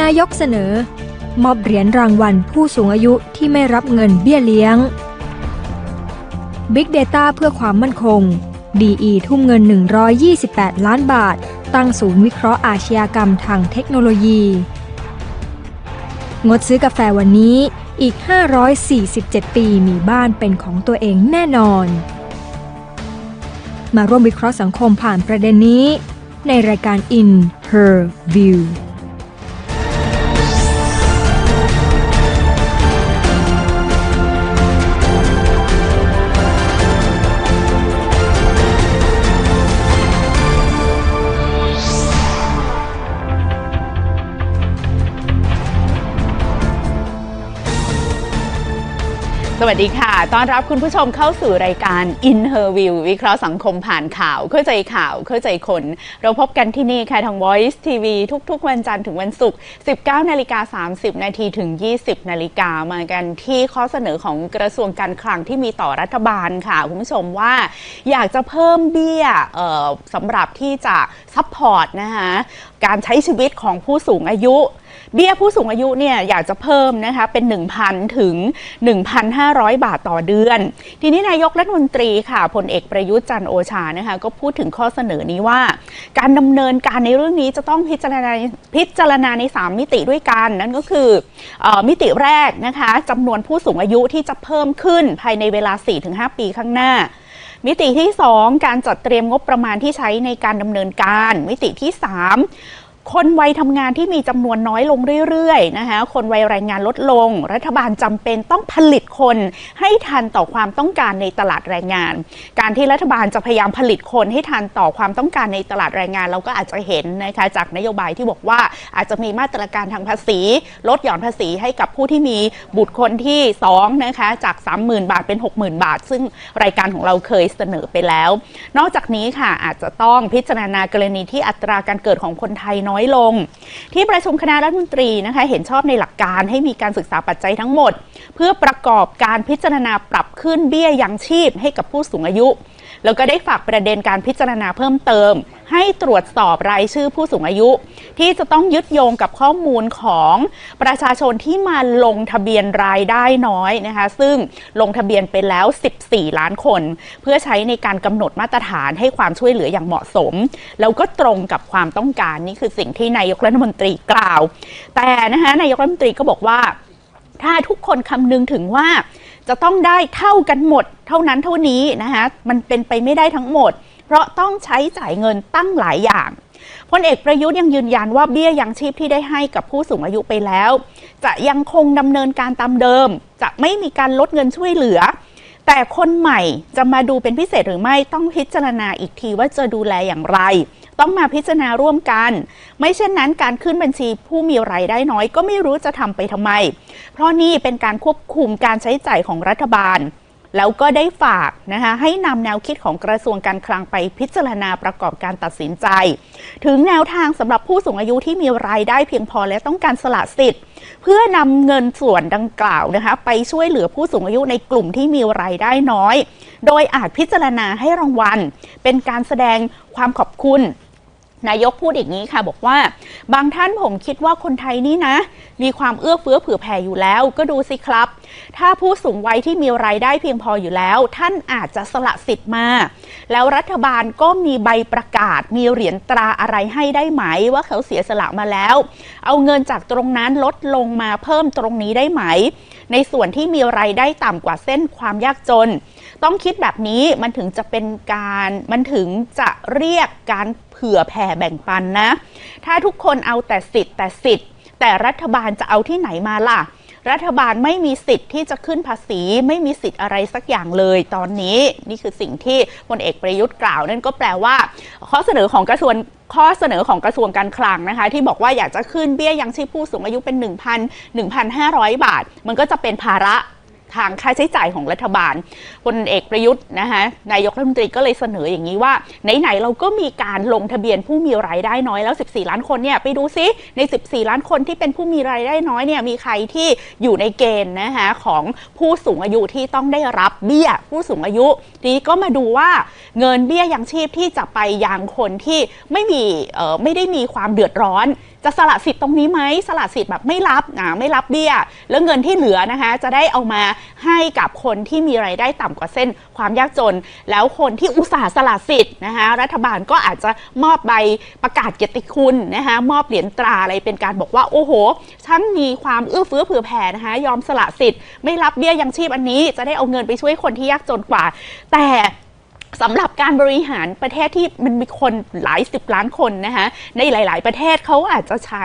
นายกเสนอ มอบเหรียญรางวัลผู้สูงอายุที่ไม่รับเงินเบี้ยเลี้ยง Big Data เพื่อความมั่นคง DE ทุ่มเงิน 128 ล้านบาท ตั้งศูนย์วิเคราะห์อาชญากรรมทางเทคโนโลยี งดซื้อกาแฟวันนี้อีก 547 ปีมีบ้านเป็นของตัวเองแน่นอน มาร่วมวิเคราะห์สังคมผ่านประเด็นนี้ ในรายการ In Her View สวัสดีค่ะ ต้อนรับคุณผู้ชมเข้าสู่รายการ In Her View วิเคราะห์สังคมผ่านข่าว เข้าใจข่าว เข้าใจคน เราพบกันที่นี่ค่ะทาง Voice TV ทุกๆ วันจันทร์ถึงวันศุกร์ 19 นาฬิกา 30 นาทีถึง 20 นาฬิกามากันที่ข้อเสนอของกระทรวงการคลังที่มีต่อรัฐบาลค่ะ คุณผู้ชมว่าอยากจะเพิ่มเบี้ยสำหรับที่จะซัพพอร์ตนะคะการใช้ชีวิตของผู้สูงอายุ เบี้ยผู้สูงอายุเนี่ยอยากจะเพิ่มนะคะเป็น 1,000 ถึง 1,500 บาทต่อเดือน ทีนี้นายกรัฐมนตรีค่ะพลเอกประยุทธ์จันโอชานะคะก็พูดถึงข้อเสนอนี้ว่า การดำเนินการในเรื่องนี้จะต้องพิจารณาพิจารณาใน 3 มิติด้วยกันนั่นก็คือออมิติแรกนะคะจำนวนผู้สูงอายุที่จะเพิ่มขึ้นภายในเวลา 4-5 ปีข้างหน้ามิติที่ 2 การจัดเตรียมงบประมาณที่ใช้ในการดำเนินการ มิติที่ 3 คนวัยทำงานที่มีจำนวนน้อยลงเรื่อยๆนะคะ คนวัยแรงงานลดลง รัฐบาลจำเป็นต้องผลิตคนให้ทันต่อความต้องการในตลาดแรงงาน การที่รัฐบาลจะพยายามผลิตคนให้ทันต่อความต้องการในตลาดแรงงาน เราก็อาจจะเห็นนะคะจากนโยบายที่บอกว่าอาจจะมีมาตรการทางภาษี ลดหย่อนภาษีให้กับผู้ที่มีบุตรคนที่2นะคะจาก 30,000 บาทเป็น 60,000 บาท ซึ่งรายการของเราเคยเสนอไปแล้ว นอกจากนี้ค่ะอาจจะต้องพิจารณากรณีที่อัตราการเกิดของคนไทยน้อยลง ที่ประชุมคณะรัฐมนตรีนะคะเห็นชอบในหลักการให้มีการศึกษาปัจจัยทั้งหมด เพื่อประกอบการพิจารณาปรับขึ้นเบี้ยยังชีพให้กับผู้สูงอายุ แล้วก็ได้ฝากประเด็นการพิจารณาเพิ่มเติม ให้ตรวจสอบรายชื่อผู้สูงอายุ ที่จะต้องยึดโยงกับข้อมูลของประชาชนที่มาลงทะเบียนรายได้น้อยนะคะ ซึ่งลงทะเบียนไปแล้ว 14 ล้านคน เพื่อใช้ในการกำหนดมาตรฐานให้ความช่วยเหลืออย่างเหมาะสม แล้วก็ตรงกับความต้องการนี่คือสิ่งที่นายกรัฐมนตรีกล่าว แต่นะคะนายกรัฐมนตรีก็บอกว่า ถ้าทุกคนคำนึงถึงว่า จะต้องได้เท่ากันหมด เท่านั้นเท่านี้นะคะมันเป็นไปไม่ได้ทั้งหมด เพราะต้องใช้จ่ายเงินตั้งหลายอย่างพลเอกประยุทธ์ยังยืนยันว่าเบี้ยยังชีพที่ได้ให้กับผู้สูงอายุไปแล้ว จะยังคงดำเนินการตามเดิม จะไม่มีการลดเงินช่วยเหลือ แต่คนใหม่จะมาดูเป็นพิเศษหรือไม่ต้องพิจารณาอีกทีว่าจะดูแลอย่างไร ต้องมาพิจารณาร่วมกัน ไม่เช่นนั้นการขึ้นบัญชีผู้มีรายได้น้อยก็ไม่รู้จะทำไปทำไม เพราะนี่เป็นการควบคุมการใช้จ่ายของรัฐบาล แล้วก็ได้ฝากนะคะให้นำแนวคิดของกระทรวงการคลังไปพิจารณาประกอบการตัดสินใจ ถึงแนวทางสำหรับผู้สูงอายุที่มีรายได้เพียงพอและต้องการสละสิทธิ์ เพื่อนำเงินส่วนดังกล่าวนะคะ ไปช่วยเหลือผู้สูงอายุในกลุ่มที่มีรายได้น้อย โดยอาจพิจารณาให้รางวัล เป็นการแสดงความขอบคุณ นายกพูดอย่างนี้ค่ะ บอกว่า บางท่านผมคิดว่าคนไทยนี่นะ มีความเอื้อเฟื้อเผื่อแผ่อยู่แล้ว ก็ดูสิครับ ถ้าผู้สูงวัยที่มีรายได้เพียงพออยู่แล้ว ท่านอาจจะสละสิทธิ์มา แล้วรัฐบาลก็มีใบประกาศ มีเหรียญตราอะไรให้ได้ไหม ว่าเขาเสียสละมาแล้ว เอาเงินจากตรงนั้นลดลงมาเพิ่มตรงนี้ได้ไหม ในส่วนที่มีรายได้ต่ำกว่าเส้นความยากจน ต้องคิดแบบนี้มันถึงจะเป็นการมันถึงจะเรียกการ ผื่อแผ่แบ่งปันนะ ถ้าทุกคนเอาแต่สิทธิ์แต่สิทธิ์ แต่รัฐบาลจะเอาที่ไหนมาล่ะ รัฐบาลไม่มีสิทธิ์ที่จะขึ้นภาษี ไม่มีสิทธิ์อะไรสักอย่างเลย ตอนนี้นี่คือสิ่งที่พลเอกประยุทธ์กล่าว นั่นก็แปลว่า ข้อเสนอของกระทรวงข้อเสนอของกระทรวงการคลังนะคะ ที่บอกว่าอยากจะขึ้นเบี้ยยังชีพผู้สูงอายุเป็น 1,000 1,500 บาท มันก็จะเป็นภาระ ทางค่าใช้จ่ายของรัฐบาลพลเอกประยุทธ์นะคะนายกรัฐมนตรีก็เลยเสนออย่างนี้ว่า ไหนๆเราก็มีการลงทะเบียนผู้มีรายได้น้อยแล้ว 14 ล้านคนเนี่ยไปดูซิใน 14 ล้านคนที่เป็นผู้มีรายได้น้อยเนี่ยมีใครที่อยู่ในเกณฑ์นะคะของผู้สูงอายุที่ต้องได้รับเบี้ยผู้สูงอายุทีนี้ก็มาดูว่าเงินเบี้ยยังชีพที่จะไปยังคนที่ไม่มีไม่ได้มีความเดือดร้อน จะสละสิทธิ์ตรงนี้ไหมสละสิทธิ์แบบไม่รับอ่าไม่รับเบี้ย แล้วเงินที่เหลือนะคะจะได้เอามาให้กับคนที่มีไรายได้ต่ำกว่าเส้นความยากจน แล้วคนที่อุตส่าห์สละสิทธิ์นะคะรัฐบาลก็อาจจะมอบใบประกาศเกียรติคุณนะคะมอบเหรียญตราอะไรเป็นการบอกว่าโอ้โหฉันมีความเอื้อเฟื้อเผื่อแผ่นะคะยอมสละสิทธิ์ ไม่รับเบี้ยยังชีพอันนี้จะได้เอาเงินไปช่วยคนที่ยากจนกว่า แต่ สำหรับการบริหารประเทศที่มันมีคนหลายสิบล้านคนนะคะในหลาย ๆ ประเทศเขาอาจจะใช้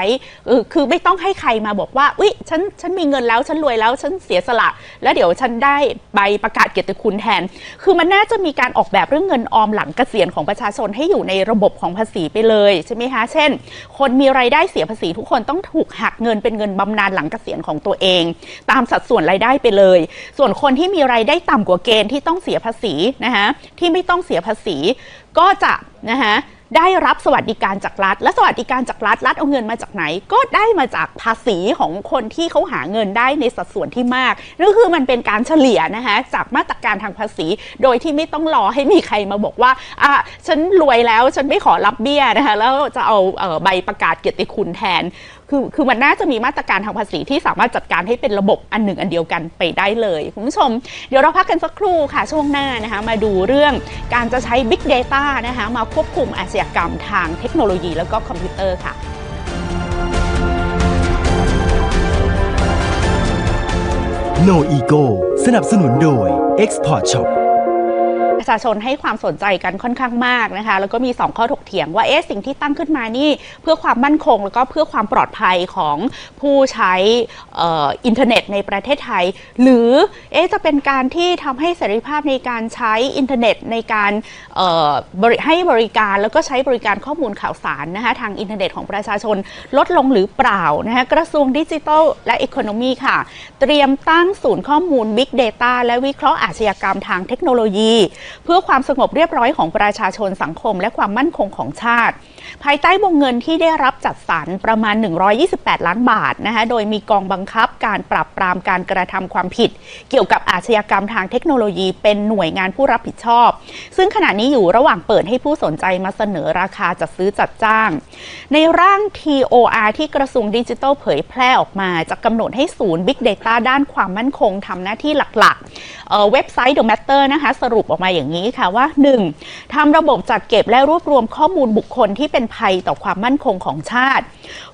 คือไม่ต้องให้ใครมาบอกว่าอุ้ยฉันฉันมีเงินแล้วฉันรวยแล้วฉันเสียสละ แล้วเดี๋ยวฉันได้ใบประกาศเกียรติคุณแทน คือมันน่าจะมีการออกแบบเรื่องเงินออมหลังเกษียณของประชาชนให้อยู่ในระบบของภาษีไปเลยใช่ไหมคะเช่น คนมีไรายได้เสียภาษีทุกคนต้องถูกหักเงินเป็นเงินบำนาญหลังเกษียณของตัวเอง ตามสัดส่วนรายได้ไปเลย ส่วนคนที่มีรายได้ต่ำกว่าเกณฑ์ที่ต้องเสียภาษีนะคะที่ไม่ต้องเสียภาษี ก็จะนะคะได้รับสวัสดิการจากรัฐ และสวัสดิการจากรัฐรัฐเอาเงินมาจากไหน ก็ได้มาจากภาษีของคนที่เขาหาเงินได้ในสัดส่วนที่มากนั่นคือมันเป็นการเฉลี่ยนะคะจากมาตรการทางภาษี โดยที่ไม่ต้องรอให้มีใครมาบอกว่าอะฉันรวยแล้วฉันไม่ขอรับเบี้ยนะคะแล้วจะเอาเออใบประกาศเกียรติคุณแทน คือคือมันน่าจะมีมาตรการทางภาษีที่สามารถจัดการให้เป็นระบบอันหนึ่งอันเดียวกันไปได้เลยคุณผู้ชม เดี๋ยวเราพักกันสักครู่ค่ะช่วงหน้านะคะมาดูเรื่องการจะใช้ Big Data นะคะมาควบคุมอาชญากรรมทางเทคโนโลยีแล้วก็คอมพิวเตอร์ค่ะ No Ego สนับสนุนโดย Export Shop ชาชนให้ความสนใจกันค่อนข้างมากนะคะ แล้วก็มี 2 ข้อถกเถียงว่าเอ๊ะสิ่งที่ตั้งขึ้นมานี่ เพื่อความมั่นคง แล้วก็เพื่อความปลอดภัยของผู้ใช้อ,อินเทอร์เน็ตในประเทศไทย หรือเอ๊ะจะเป็นการที่ทำให้เสรีภาพในการใช้อินเทอร์เน็ตในการให้บริการแล้วก็ใช้บริการข้อมูลข่าวสารนะคะทางอินเทอร์เน็ตของประชาชนลดลงหรือเปล่านะคะกระทรวงดิจิทัลและอีโคโนมีค่ะ เตรียมตั้งศูนย์ข้อมูล Big Data และวิเคราะห์อาชญากรรมทางเทคโนโลยีเพื่อความสงบเรียบร้อยของประชาชนสังคม และความมั่นคงของชาติ ภายใต้วงเงินที่ได้รับจัดสรรประมาณ 128 ล้านบาทนะคะโดยมีกองบังคับการปราบปรามการกระทำความผิด เกี่ยวกับอาชญากรรมทางเทคโนโลยี เป็นหน่วยงานผู้รับผิดชอบ ซึ่งขณะนี้อยู่ระหว่างเปิดให้ผู้สนใจมาเสนอราคาจัดซื้อจัดจ้าง ในร่าง TOR ที่กระทรวงดิจิทัลเผยแพร่ออกมาจะกำหนดให้ศูนย์ Big Data ด้านความมั่นคงทำหน้าที่หลักๆเเว็บไซต์ The Matter นะคะสรุปออกมาอย่างนี้ค่ะว่า 1. ทำระบบจัดเก็บและรวบรวมข้อมูลบุคคลที่เป็นภัยต่อความมั่นคงของชาติ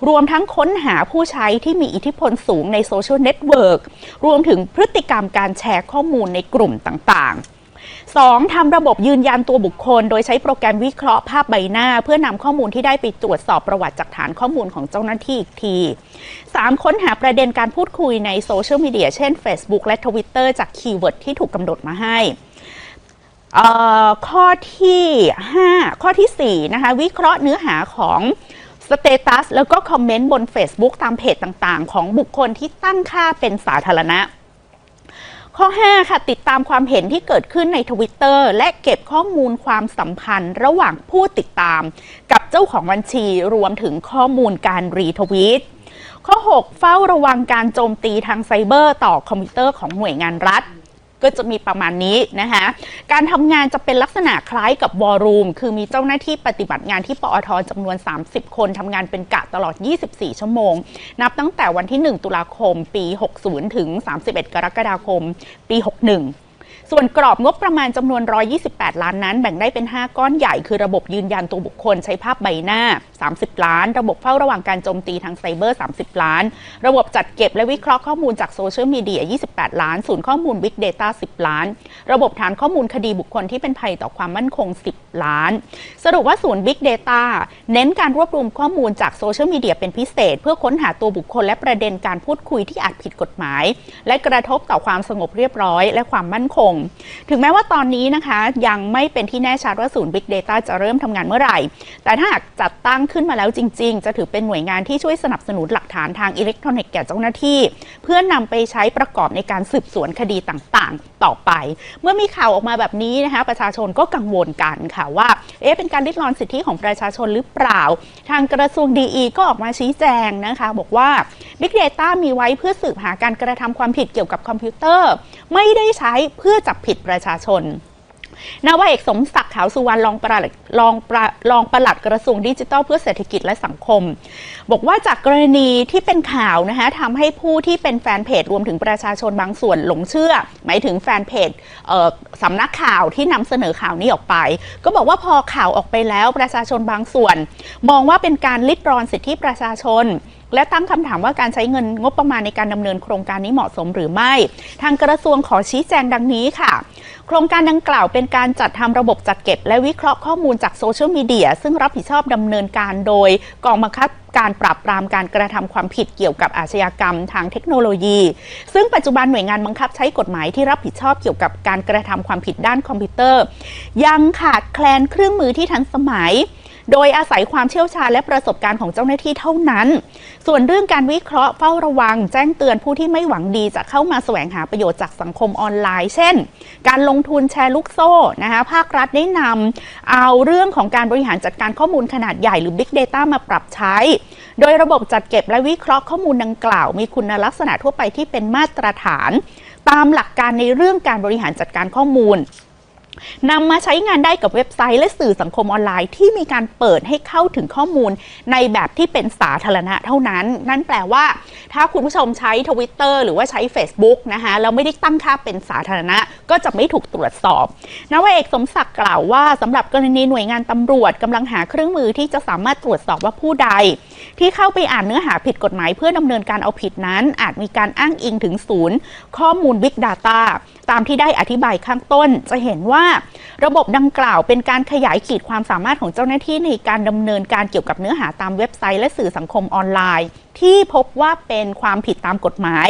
รวมทั้งค้นหาผู้ใช้ที่มีอิทธิพลสูงในโซเชียลเน็ตเวิร์กรวมถึงพฤติกรรมการแชร์ข้อมูลในกลุ่มต่างๆ 2. ทำระบบยืนยันตัวบุคคล โดยใช้โปรแกรมวิเคราะห์ภาพใบหน้า เพื่อนำข้อมูลที่ได้ไปตรวจสอบประวัติจากฐานข้อมูลของเจ้าหน้าที่อีกที 3. ค้นหาประเด็นการพูดคุยในโซเชียลมีเดียเช่น Facebook และ Twitter จากคีย์เวิร์ดที่ถูกกำหนดมาให้ ข้อที่ 5 ข้อที่ 4 นะคะ วิเคราะห์เนื้อหาของสเตตัสแล้วก็คอมเมนต์บน Facebook ตามเพจต่างๆ ของบุคคลที่ตั้งค่าเป็นสาธารณะ ข้อ 5 ค่ะ ติดตามความเห็นที่เกิดขึ้นในทวิตเตอร์และเก็บข้อมูลความสัมพันธ์ ระหว่างผู้ติดตาม กับเจ้าของบัญชีรวมถึงข้อมูลการรีทวีตข้อ 6 เฝ้าระวังการโจมตีทางไซเบอร์ต่อคอมพิวเตอร์ของหน่วยงานรัฐ ก็จะมีประมาณนี้นะคะการทำงานจะเป็นลักษณะคล้ายกับวอรูมคือมีเจ้าหน้าที่ปฏิบัติงานที่ปอทจำนวน 30 คนทำงานเป็นกะตลอด 24 ชั่วโมง นับตั้งแต่วันที่ 1 ตุลาคม ปี 60 ถึง 31 กรกฎาคม ปี 61 ส่วนกรอบงบประมาณจำนวน 128 ล้านนั้น แบ่งได้เป็น 5 ก้อนใหญ่ คือระบบยืนยันตัวบุคคลใช้ภาพใบหน้า 30 ล้าน ระบบเฝ้าระวังการโจมตีทางไซเบอร์ 30 ล้าน ระบบจัดเก็บและวิเคราะห์ข้อมูลจากโซเชียลมีเดีย 28 ล้าน ศูนย์ข้อมูล Big Data 10 ล้าน ระบบฐานข้อมูลคดีบุคคลที่เป็นภัยต่อความมั่นคง 10 ล้าน สรุปว่าศูนย์ Big Data เน้นการรวบรวมข้อมูลจากโซเชียลมีเดียเป็นพิเศษ เพื่อค้นหาตัวบุคคลและประเด็นการพูดคุยที่อาจผิดกฎหมาย และกระทบต่อความสงบเรียบร้อย และความมั่นคงถึงแม้ว่าตอนนี้นะคะ ยังไม่เป็นที่แน่ชัดว่าศูนย์ Big Data จะเริ่มทำงานเมื่อไหร่ แต่ถ้าหากจัดตั้งขึ้นมาแล้วจริง ๆ จะถือเป็นหน่วยงานที่ช่วยสนับสนุนหลักฐานทางอิเล็กทรอนิกส์แก่เจ้าหน้าที่ เพื่อนำไปใช้ประกอบในการสืบสวนคดีต่างๆ ต่อไป เมื่อมีข่าวออกมาแบบนี้นะคะ ประชาชนก็กังวลกันค่ะว่า เอ๊ะเป็นการลิดรอนสิทธิของประชาชนหรือเปล่า ทางกระทรวงดีก็ออกมาชี้แจงนะคะ บอกว่า Big Data มีไว้เพื่อสืบหาการกระทำความผิดเกี่ยวกับคอมพิวเตอร์ไม่ได้ใช้เพื่อจับผิดประชาชนนาวาเอกสมศักดิ์ขาวสุวรรณรองปลัดรองประรองปลัดกระทรวงดิจิทัลเพื่อเศรษฐกิจและสังคม บอกว่าจากกรณีที่เป็นข่าวนะคะทำให้ผู้ที่เป็นแฟนเพจรวมถึงประชาชนบางส่วนหลงเชื่อ หมายถึงแฟนเพจเสำนักข่าวที่นำเสนอข่าวนี้ออกไป ก็บอกว่าพอข่าวออกไปแล้วประชาชนบางส่วน มองว่าเป็นการลิดรอนสิทธิประชาชน และตั้งคำถามว่าการใช้เงินงบประมาณในการดำเนินโครงการนี้เหมาะสมหรือไม่ ทางกระทรวงขอชี้แจงดังนี้ค่ะ โครงการดังกล่าวเป็นการจัดทำระบบจัดเก็บ และวิเคราะห์ข้อมูลจากโซเชียลมีเดียซึ่งรับผิดชอบดำเนินการโดยกองบังคับการปราบปรามการกระทำความผิดเกี่ยวกับอาชญากรรมทางเทคโนโลยี ซึ่งปัจจุบันหน่วยงานบังคับใช้กฎหมายที่รับผิดชอบเกี่ยวกับการกระทำความผิดด้านคอมพิวเตอร์ ยังขาดแคลนเครื่องมือที่ทันสมัย โดยอาศัยความเชี่ยวชาญและประสบการณ์ของเจ้าหน้าที่เท่านั้น ส่วนเรื่องการวิเคราะห์เฝ้าระวัง แจ้งเตือนผู้ที่ไม่หวังดีจะเข้ามาแสวงหาประโยชน์จากสังคมออนไลน์ เช่น การลงทุนแชร์ลูกโซ่นะคะภาครัฐได้นำเอาเรื่องของการบริหารจัดการข้อมูลขนาดใหญ่หรือ Big Data มาปรับใช้ โดยระบบจัดเก็บและวิเคราะห์ข้อมูลดังกล่าว มีคุณลักษณะทั่วไปที่เป็นมาตรฐาน ตามหลักการในเรื่องการบริหารจัดการข้อมูล นำมาใช้งานได้กับเว็บไซต์และสื่อสังคมออนไลน์ที่มีการเปิดให้เข้าถึงข้อมูลในแบบที่เป็นสาธารณะเท่านั้น นั่นแปลว่า ถ้าคุณผู้ชมใช้ทวิตเตอร์หรือว่าใช้ Facebook นะคะแล้วไม่ได้ตั้งค่าเป็นสาธารณะ ก็จะไม่ถูกตรวจสอบนวเอกสมศักดิ์กล่าวว่าสำหรับกรณีหน่วยงานตำรวจกำลังหาเครื่องมือที่จะสามารถตรวจสอบว่าผู้ใด ที่เข้าไปอ่านเนื้อหาผิดกฎหมายเพื่อดำเนินการเอาผิดนั้น อาจมีการอ้างอิงถึงศูนย์ ข้อมูล Big Data ตามที่ได้อธิบายข้างต้น จะเห็นว่าระบบดังกล่าวเป็นการขยายขีดความสามารถของเจ้าหน้าที่ในการดำเนินการเกี่ยวกับเนื้อหาตามเว็บไซต์และสื่อสังคมออนไลน์ ที่พบว่าเป็นความผิดตามกฎหมาย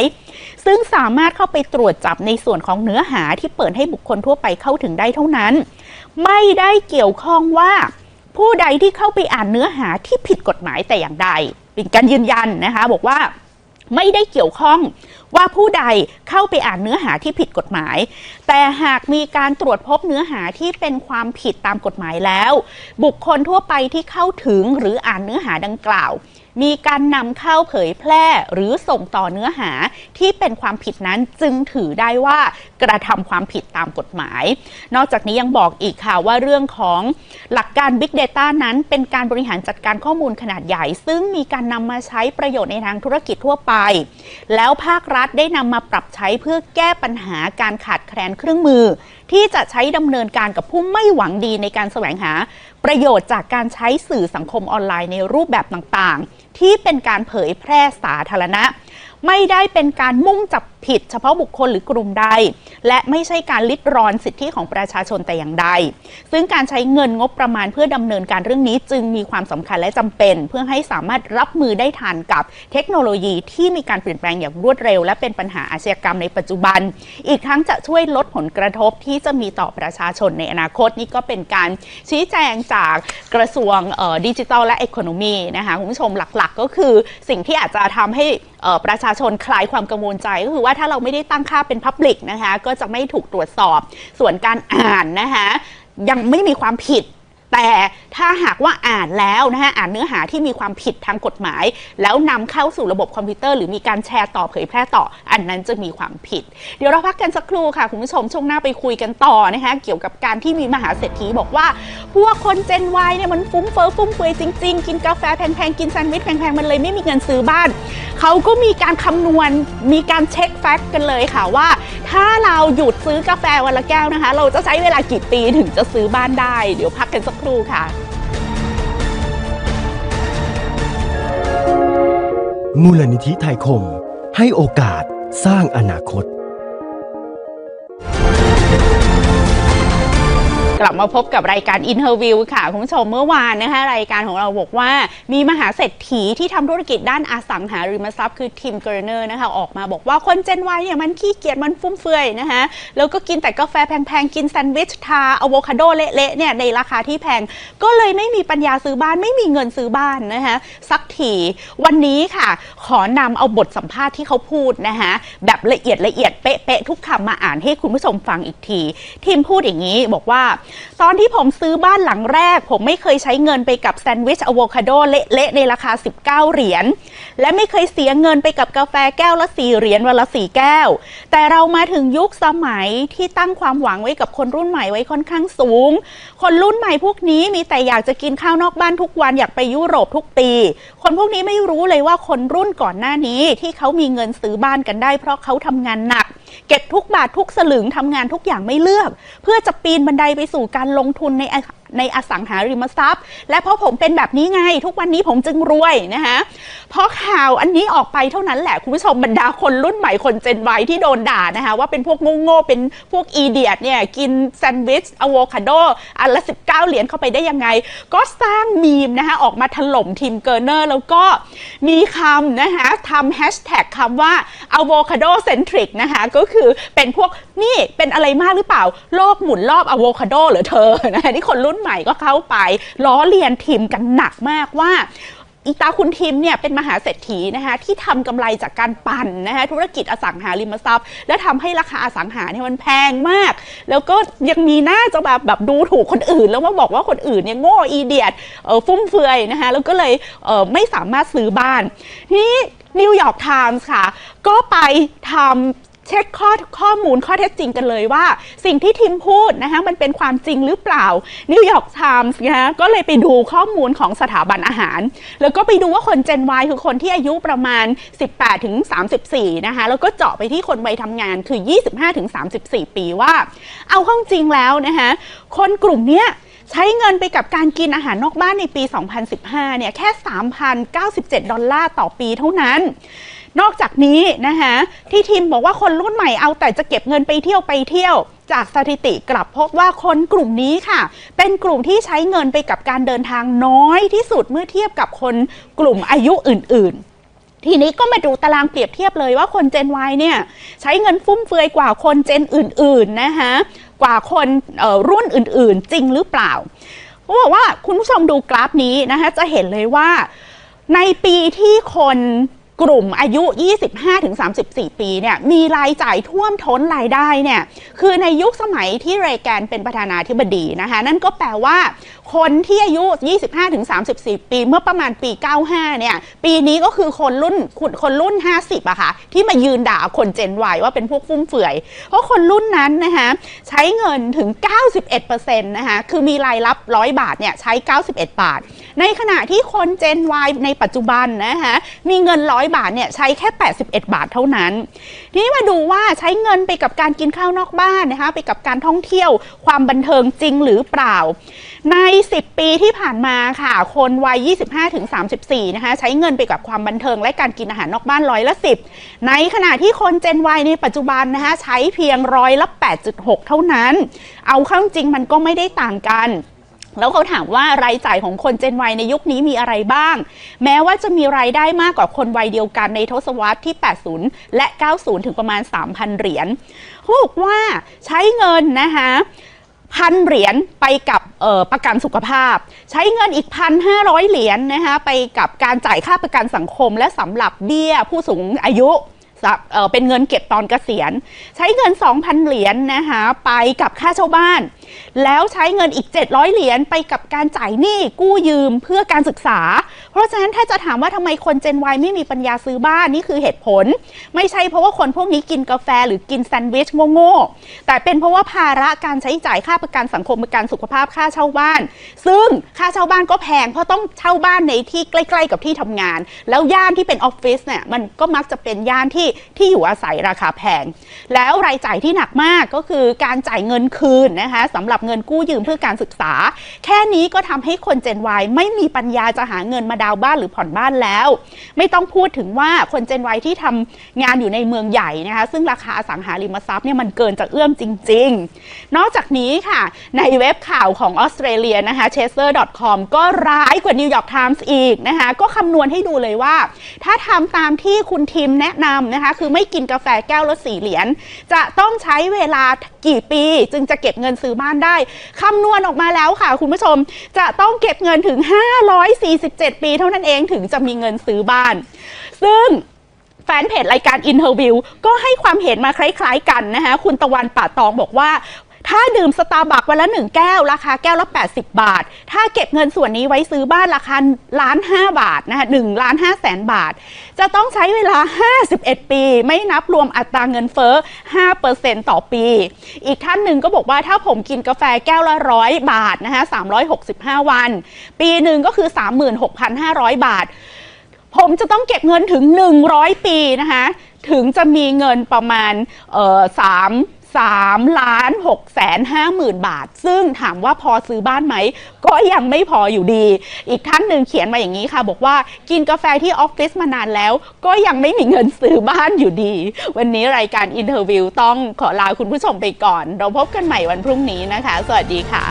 ซึ่งสามารถเข้าไปตรวจจับในส่วนของเนื้อหาที่เปิดให้บุคคลทั่วไปเข้าถึงได้เท่านั้น ไม่ได้เกี่ยวข้องว่า ผู้ใดที่เข้าไปอ่านเนื้อหาที่ผิดกฎหมายแต่อย่างใด เป็นการยืนยันนะคะบอกว่าไม่ได้เกี่ยวข้อง ว่าผู้ใดเข้าไปอ่านเนื้อหาที่ผิดกฎหมาย แต่หากมีการตรวจพบเนื้อหาที่เป็นความผิดตามกฎหมายแล้ว บุคคลทั่วไปที่เข้าถึงหรืออ่านเนื้อหาดังกล่าว มีการนำเข้าเผยแพร่หรือส่งต่อเนื้อหาที่เป็นความผิดนั้นจึงถือได้ว่ากระทำความผิดตามกฎหมาย นอกจากนี้ยังบอกอีกค่ะว่าเรื่องของหลักการ Big Data นั้นเป็นการบริหารจัดการข้อมูลขนาดใหญ่ ซึ่งมีการนำมาใช้ประโยชน์ในทางธุรกิจทั่วไป แล้วภาครัฐได้นำมาปรับใช้เพื่อแก้ปัญหาการขาดแคลนเครื่องมือ ที่จะใช้ดำเนินการกับผู้ไม่หวังดีในการแสวงหา ประโยชน์จากการใช้สื่อสังคมออนไลน์ในรูปแบบต่างๆ ที่เป็นการเผยแพร่สาธารณะ ไม่ได้เป็นการมุ่งจับผิดเฉพาะบุคคลหรือกลุ่มใด และไม่ใช่การลิดรอนสิทธิของประชาชนแต่อย่างใด ซึ่งการใช้เงินงบประมาณเพื่อดำเนินการเรื่องนี้จึงมีความสำคัญและจำเป็น เพื่อให้สามารถรับมือได้ทันกับเทคโนโลยีที่มีการเปลี่ยนแปลงอย่างรวดเร็ว และเป็นปัญหาอาชญากรรมในปัจจุบัน อีกทั้งจะช่วยลดผลกระทบที่จะมีต่อประชาชนในอนาคตนี่ก็เป็นการชี้แจงจากกระทรวงดิจิทัลและอีโคโนมีนะคะคุณผู้ชมหลักๆ ก็คือสิ่งที่อาจจะทำให้ประชาชนคลายความกังวลใจก็คือว่าถ้าเราไม่ได้ตั้งค่าเป็นพับลิกนะคะ ก็จะไม่ถูกตรวจสอบ ส่วนการอ่านนะคะ ยังไม่มีความผิด แต่ถ้าหากว่าอ่านแล้วนะคะอ่านเนื้อหาที่มีความผิดทางกฎหมาย แล้วนำเข้าสู่ระบบคอมพิวเตอร์หรือมีการแชร์ต่อเผยแพร่ต่อ อันนั้นจะมีความผิด เดี๋ยวเราพักกันสักครู่ค่ะคุณผู้ชมช่วงหน้าไปคุยกันต่อนะคะเกี่ยวกับการที่มีมหาเศรษฐีบอกว่าพวกคนเจนวายเนี่ยมันฟุ้งเฟ้อฟุ่มเฟือยจริง ๆ กินกาแฟแพงๆกินแซนด์วิชแพงๆมันเลยไม่มีเงินซื้อบ้าน เขาก็มีการคำนวณมีการเช็คแฟกต์กันเลยค่ะว่า ถ้าเราหยุดซื้อกาแฟวันละแก้วนะคะ เราจะใช้เวลากี่ปีถึงจะซื้อบ้านได้ เดี๋ยวพักกันสักครู่ค่ะ มูลนิธิไทยคม ให้โอกาสสร้างอนาคต กลับมาพบกับรายการ Interview ค่ะ คุณผู้ชมเมื่อวานนะคะรายการของเราบอกว่า มีมหาเศรษฐีที่ทำธุรกิจด้านอสังหาริมทรัพย์คือทิมเกอร์เนอร์นะคะออกมาบอกว่าคนเจนวเนี่ยมันขี้เกียจมันฟุ่มเฟือยนะคะแล้วก็กินแต่กาแฟแพงๆ กินแซนด์วิชทาอะโวคาโดเละๆเนี่ยในราคาที่แพง ก็เลยไม่มีปัญญาซื้อบ้านไม่มีเงินซื้อบ้านนะคะสักทีวันนี้ค่ะ ขอนำเอาบทสัมภาษณ์ที่เขาพูดนะคะแบบละเอียดละเอียดเป๊ะๆทุกคำมาอ่านให้คุณผู้ชมฟังอีกทีทีมพูดอย่างนี้บอกว่าตอนที่ผมซื้อบ้านหลังแรก ผมไม่เคยใช้เงินไปกับแซนด์วิชอะโวคาโดเละๆในราคา 19 เหรียญและไม่เคยเสียเงินไปกับกาแฟแก้วละ4เหรียญวันละ4แก้ว แต่เรามาถึงยุคสมัยที่ตั้งความหวังไว้กับคนรุ่นใหม่ไว้ค่อนข้างสูง คนรุ่นใหม่พวกนี้มีแต่อยากจะกินข้าวนอกบ้านทุกวันอยากไปยุโรปทุกปี คนพวกนี้ไม่รู้เลยว่าคนรุ่นก่อนหน้านี้ที่เขามีเงินซื้อบ้านกันได้ เพราะเขาทำงานหนัก เก็บทุกบาททุกสลึงทำงานทุกอย่างไม่เลือก เพื่อจะปีนบันไดไปสู่การลงทุนในในอสังหาริมทรัพย์ และเพราะผมเป็นแบบนี้ไง ทุกวันนี้ผมจึงรวยนะคะเพราะข่าวอันนี้ออกไปเท่านั้นแหละ คุณผู้ชมบรรดาคนรุ่นใหม่คนเจนวที่โดนด่านะคะว่าเป็นพวกโง่ๆเป็นพวกอีเดียตเนี่ยกินแซนด์วิชอะโวคาโดอันละ 19 เหรียญเข้าไปได้ยังไง ก็สร้างมีมนะคะออกมาถล่มทีมเกอร์เนอร์แล้วก็มีคำนะคะทำแฮชแท็กคำว่า avocado centric นะคะก็คือเป็นพวกนี่เป็นอะไรมากหรือเปล่า โลกหมุนรอบอะโวคาโดเหรือเธอนะคะที่คนรุ่นใหม่ก็เข้าไป ล้อเลียนทีมกันหนักมากว่าอีตาคุณทิมเนี่ยเป็นมหาเศรษฐีนะคะที่ทำกำไรจากการปั่นนะคะธุรกิจอสังหาริมทรัพย์ และทำให้ราคาอสังหาเนี่ยมันแพงมาก แล้วก็ยังมีหน้าจะแบบแบบดูถูกคนอื่น แล้วมาบอกว่าคนอื่นเนี่ยโง่อีเดียดเออฟุ่มเฟือยนะคะแล้วก็เลยเออไม่สามารถซื้อบ้านทีนี้นิวยอร์กไทมส์ค่ะ ก็ไปทำ เช็คข้อข้อมูลข้อเท็จจริงกันเลยว่า สิ่งที่ทิมพูดนะคะมันเป็นความจริงหรือเปล่านิวยอร์กไทมส์นะคะก็เลยไปดูข้อมูลของสถาบันอาหาร แล้วก็ไปดูว่าคน Gen Y คือคนที่อายุประมาณ 18ถึง34นะคะแล้วก็เจาะไปที่คนวัยทำงานคือ 25ถึง34 ปีว่า เอาข้าจริงแล้วนะคะคนกลุ่มเนี้ยใช้เงินไปกับการกินอาหารนอกบ้านในปี 2015 เนี่ย แค่ 3,097 ดอลลาร์ต่อปีเท่านั้น นอกจากนี้นะคะที่ทีมบอกว่าคนรุ่นใหม่เอาแต่จะเก็บเงินไปเที่ยวไปเที่ยว จากสถิติกลับพบว่าคนกลุ่มนี้ค่ะ เป็นกลุ่มที่ใช้เงินไปกับการเดินทางน้อยที่สุดเมื่อเทียบกับคนกลุ่มอายุอื่นๆทีนี้ก็มาดูตารางเปรียบเทียบเลยว่าคน Gen Y เนี่ยใช้เงินฟุ่มเฟือยกว่าคนเจนอื่น ๆ นะคะกว่าคนรุ่นอื่น ๆ จริงหรือเปล่าเขาบอกว่าคุณผู้ชมดูกราฟนี้นะคะจะเห็นเลยว่าในปีที่คน กลุ่มอายุ 25-34 ปีเนี่ยมีรายจ่ายท่วมท้นรายได้เนี่ยคือในยุคสมัยที่เรแกนเป็นประธานาธิบดีนะคะนั่นก็แปลว่า คนที่อายุ 25-34 ปีเมื่อประมาณปี 95 เนี่ยปีนี้ก็คือคนรุ่นคนคนรุ่น 50อะค่ะที่มายืนด่าคนเจนวว่าเป็นพวกฟุ่มเฟือย เพราะคนรุ่นนั้นนะคะใช้เงินถึง 91%นะคะคือมีรายรับ 100 บาทเนี่ยใช้ 91 บาท ในขณะที่คนเจน Y ในปัจจุบันนะคะมีเงิน100บาทเนี่ยใช้แค่ 81 บาทเท่านั้น ทีนี้มาดูว่าใช้เงินไปกับการกินข้าวนอกบ้านนะคะไปกับการท่องเที่ยวความบันเทิงจริงหรือเปล่า ใน 10 ปีที่ผ่านมาค่ะ คนวัย 25-34 นะคะใช้เงินไปกับความบันเทิงและการกินอาหารนอกบ้านร้อยละ 10 ในขณะที่คนเจน Y ในปัจจุบันนะคะใช้เพียงร้อยละ 8.6 เท่านั้น เอาข้างจริงมันก็ไม่ได้ต่างกัน แล้วเขาถามว่ารายจ่ายของคนเจนวัยในยุคนี้มีอะไรบ้าง แม้ว่าจะมีรายได้มากกว่าคนวัยเดียวกันในทศวรรษที่ 80 และ 90 ถึงประมาณ 3,000 เหรียญเขาบอกว่าใช้เงินนะคะพันเหรียญไปกับประกันสุขภาพ ใช้เงินอีกพันห้าร้อยเหรียญนะคะไปกับการจ่ายค่าประกันสังคม และสำหรับเบี้ยผู้สูงอายุ เป็นเงินเก็บตอนเกษียณ ใช้เงิน 2,000 เหรียญนะคะไปกับค่าเช่าบ้าน แล้วใช้เงินอีก 700 เหรียญไปกับการจ่ายหนี้กู้ยืมเพื่อการศึกษา เพราะฉะนั้นถ้าจะถามว่าทำไมคนเจน Y ไม่มีปัญญาซื้อบ้านนี่คือเหตุผล ไม่ใช่เพราะว่าคนพวกนี้กินกาแฟหรือกินแซนด์วิชโง่ๆแต่เป็นเพราะว่าภาระการใช้จ่ายค่าประกันสังคมประกันสุขภาพค่าเช่าบ้าน ซึ่งค่าเช่าบ้านก็แพงเพราะต้องเช่าบ้านในที่ใกล้ ๆ กับที่ทำงาน แล้วย่านที่เป็นออฟฟิศเนี่ยมันก็มักจะเป็นย่านที่ที่อยู่อาศัยราคาแพง แล้วรายจ่ายที่หนักมากก็คือการจ่ายเงินคืนนะคะสำหรับเงินกู้ยืมเพื่อการศึกษา แค่นี้ก็ทำให้คนเจน Y ไม่มีปัญญาจะหาเงินมาดาวบ้านหรือผ่อนบ้านแล้ว ไม่ต้องพูดถึงว่าคนเจน Y ที่ทำงานอยู่ในเมืองใหญ่นะคะซึ่งราคาอสังหาริมทรัพย์เนี่ยมันเกินจะเอื้อมจริง ๆ นอกจากนี้ค่ะ ในเว็บข่าวของออสเตรเลียนะคะ chaser.com ก็ร้ายกว่า New York Times อีกนะคะก็คำนวณให้ดูเลยว่า ถ้าทำตามที่คุณทิมแนะนำนะคะคือไม่กินกาแฟแก้วละสี่เหรียญจะต้องใช้เวลากี่ปี จึงจะเก็บเงินซื้อบ้านได้คำนวณออกมาแล้วค่ะ คุณผู้ชมจะต้องเก็บเงินถึง 547 ปีเท่านั้นเองถึงจะมีเงินซื้อบ้าน ซึ่งแฟนเพจรายการ Interview ก็ให้ความเห็นมาคล้ายๆกันนะคะคุณตะวันป่าตองบอกว่า ถ้าดื่มสตาร์บัควันละ 1 แก้ว ราคาแก้วละ 80 บาท ถ้าเก็บเงินส่วนนี้ไว้ซื้อบ้านราคาล้าน5บาทนะคะ1ล้าน5แสนบาท จะต้องใช้เวลา 51 ปี ไม่นับรวมอัตราเงินเฟ้อ 5%ต่อปี อีกท่านหนึ่งก็บอกว่าถ้าผมกินกาแฟแก้วละร้อยบาทนะคะ365 วัน ปีหนึ่งก็คือ 36,500 บาท ผมจะต้องเก็บเงินถึง 100 ปีนะคะถึงจะมีเงินประมาณสาม สามล้านหกแสนห้าหมื่นบาท ซึ่งถามว่าพอซื้อบ้านไหม ก็ยังไม่พออยู่ดี อีกท่านหนึ่งเขียนมาอย่างนี้ค่ะ บอกว่ากินกาแฟที่ออฟฟิศมานานแล้ว ก็ยังไม่มีเงินซื้อบ้านอยู่ดี วันนี้รายการอินเทอร์วิวต้องขอลาคุณผู้ชมไปก่อน เราพบกันใหม่วันพรุ่งนี้นะคะ สวัสดีค่ะ